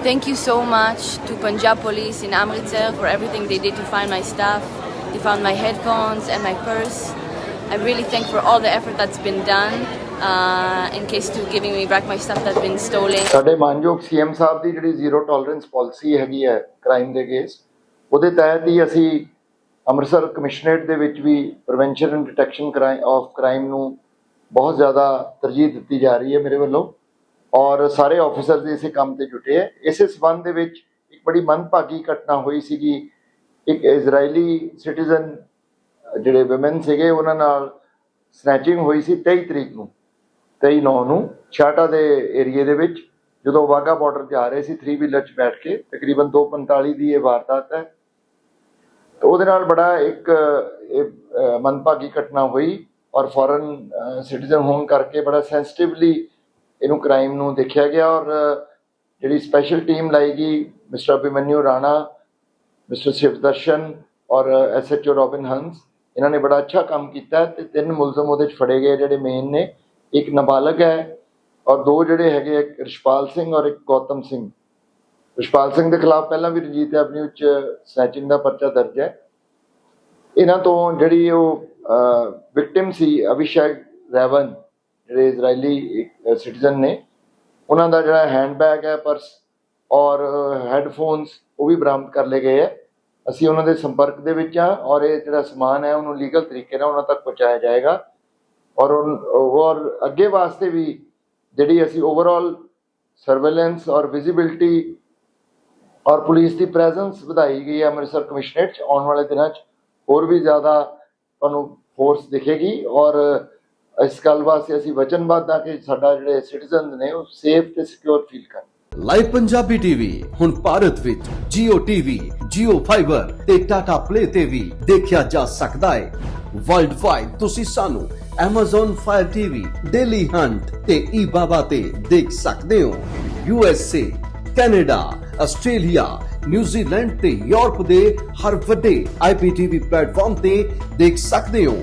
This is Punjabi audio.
Thank you so much to Punjab Police in Amritsar for everything they did to find my stuff. They found my headphones and my purse. I really thank for all the effort that's been done uh, in case to giving me back my stuff that's been stolen. ਸਾਡੇ ਮਾਨਯੋਗ ਸੀਐਮ ਸਾਹਿਬ ਦੀ ਜਿਹੜੀ ਜ਼ੀਰੋ ਟੋਲਰੈਂਸ ਪਾਲਿਸੀ ਹੈਗੀ ਹੈ ਕ੍ਰਾਈਮ ਦੇ ਕੇਸ ਉਹਦੇ ਤਹਿਤ ਹੀ ਅਸੀਂ ਅੰਮ੍ਰਿਤਸਰ ਕਮਿਸ਼ਨਰੇਟ ਦੇ ਵਿੱਚ ਵੀ prevention and detection of crime ਨੂੰ ਬਹੁਤ ਜ਼ਿਆਦਾ ਤਰਜੀਹ ਦਿੱਤੀ ਜਾ ਰਹੀ ਹੈ ਮੇਰੇ ਵੱਲੋਂ ਔਰ ਸਾਰੇ ਆਫੀਸਰਸ ਇਸੇ ਕੰਮ ਤੇ ਜੁਟੇ ਹੈ। ਇਸੇ ਸਬੰਧ ਦੇ ਵਿੱਚ ਇੱਕ ਬੜੀ ਮੰਦਭਾਗੀ ਘਟਨਾ ਹੋਈ ਸੀਗੀ। ਇੱਕ ਇਜ਼ਰਾਈਲੀ ਸਿਟੀਜ਼ਨ ਜਿਹੜੇ ਔਮਨ ਸੀਗੇ ਉਹਨਾਂ ਨਾਲ ਸਨੈਚਿੰਗ ਹੋਈ ਸੀ 23 ਤਰੀਕ ਨੂੰ 23 ਨੌ ਨੂੰ ਛਾਟਾ ਦੇ ਏਰੀਏ ਦੇ ਵਿੱਚ ਜਦੋਂ ਵਾਗਾ ਬਾਰਡਰ ਤੇ ਆ ਰਹੇ ਸੀ 3 ਵੀਲਰ 'ਚ ਬੈਠ ਕੇ ਤਕਰੀਬਨ 2:45 ਦੀ ਇਹ ਵਾਰਦਾਤ ਹੈ। ਤੇ ਉਹਦੇ ਨਾਲ ਬੜਾ ਇੱਕ ਇਹ, ਮੰਦਭਾਗੀ ਘਟਨਾ ਹੋਈ ਔਰ ਫੋਰਨ ਸਿਟੀਜ਼ਨ ਹੋਣ ਕਰਕੇ ਬੜਾ ਸੈਂਸਿਟਿਵਲੀ ਇਹਨੂੰ ਕ੍ਰਾਈਮ ਨੂੰ ਦੇਖਿਆ ਗਿਆ ਔਰ ਜਿਹੜੀ ਸਪੈਸ਼ਲ ਟੀਮ ਲਾਈ ਗਈ ਮਿਸਟਰ ਅਭਿਮਨਿਊ ਰਾਣਾ ਮਿਸਟਰ ਸ਼ਿਵਦਰਸ਼ਨ ਔਰ ਐਸਐਚਓ ਰੋਬਿਨ ਹੰਸ, ਇਹਨਾਂ ਨੇ ਬੜਾ ਅੱਛਾ ਕੰਮ ਕੀਤਾ ਹੈ ਤੇ ਤਿੰਨ ਮੁਲਜ਼ਮ ਉਹਦੇ ਚ ਫੜੇ ਗਏ ਜਿਹੜੇ ਮੇਨ ਨੇ। ਇੱਕ ਨਾਬਾਲਗ ਹੈ ਔਰ ਦੋ ਜਿਹੜੇ ਹੈਗੇ ਇੱਕ ਰਿਸ਼ਪਾਲ ਸਿੰਘ ਔਰ ਇੱਕ ਗੌਤਮ ਸਿੰਘ। ਰਿਸ਼ਪਾਲ ਸਿੰਘ ਦੇ ਖਿਲਾਫ ਪਹਿਲਾਂ ਵੀ ਰਣਜੀਤ ਐਵਨਿਊ ਚ ਸਨੈਚਿੰਗ ਦਾ ਪਰਚਾ ਦਰਜ ਹੈ। ਇਹਨਾਂ ਤੋਂ ਜਿਹੜੀ ਉਹ ਵਿਕਟਿਮ ਸੀ ਅਭਿਸ਼ੇਕ ਰੈਵਨ ਜਿਹੜੇ ਇਜ਼ਰਾਈਲੀ ਸਿਟੀਜ਼ਨ ਨੇ, ਉਹਨਾਂ ਦਾ ਜਿਹੜਾ ਹੈਂਡਬੈਗ ਹੈ ਪਰਸ ਔਰ ਹੈੱਡਫੋਨਸ ਉਹ ਵੀ ਬਰਾਮਦ ਕਰ ਲਏ ਗਏ ਹੈ। ਅਸੀਂ ਉਹਨਾਂ ਦੇ ਸੰਪਰਕ ਦੇ ਵਿੱਚ ਹਾਂ ਔਰ ਇਹ ਜਿਹੜਾ ਸਮਾਨ ਹੈ, ਉਹਨੂੰ ਲੀਗਲ ਤਰੀਕੇ ਨਾਲ ਉਹਨਾਂ ਤੱਕ ਪਹੁੰਚਾਇਆ ਜਾਏਗਾ। ਔਰ ਔਰ ਅੱਗੇ ਵਾਸਤੇ ਵੀ ਜਿਹੜੀ ਅਸੀਂ ਓਵਰਆਲ ਸਰਵੇਲੈਂਸ ਔਰ ਵਿਜ਼ਿਬਿਲਟੀ ਔਰ ਪੁਲਿਸ ਦੀ ਪ੍ਰੈਜ਼ੈਂਸ ਵਧਾਈ ਗਈ ਹੈ ਅੰਮ੍ਰਿਤਸਰ ਕਮਿਸ਼ਨਰੇਟ 'ਚ ਆਉਣ ਵਾਲੇ ਦਿਨਾਂ 'ਚ, ਹੋਰ ਵੀ ਜ਼ਿਆਦਾ ਤੁਹਾਨੂੰ ਫੋਰਸ ਦਿਖੇਗੀ। ਔਰ ਇਸ ਗੱਲ ਵਾਸਤੇ ਅਸੀਂ ਵਚਨਬੱਧ ਹਾਂ ਕਿ ਸਾਡਾ ਜਿਹੜੇ ਸਿਟੀਜ਼ਨ ਨੇ ਉਹ ਸੇਫ ਤੇ ਸਿਕਿਉਰ ਫੀਲ ਕਰਨ। ਲਾਈਵ ਪੰਜਾਬੀ ਟੀਵੀ ਹੁਣ ਭਾਰਤ ਵਿੱਚ Jio TV, Jio Fiber ਤੇ Tata Play ਤੇ ਵੀ ਦੇਖਿਆ ਜਾ ਸਕਦਾ ਹੈ। ਵਰਲਡ ਵਾਈਡ ਤੁਸੀਂ ਸਾਨੂੰ Amazon Fire TV, Daily Hunt ਤੇ eBaba ਤੇ ਦੇਖ ਸਕਦੇ ਹੋ। USA, Canada, Australia, New Zealand ਤੇ ਯੂਰਪ ਦੇ ਹਰ ਵੱਡੇ IPTV ਪਲੇਟਫਾਰਮ ਤੇ ਦੇਖ ਸਕਦੇ ਹੋ।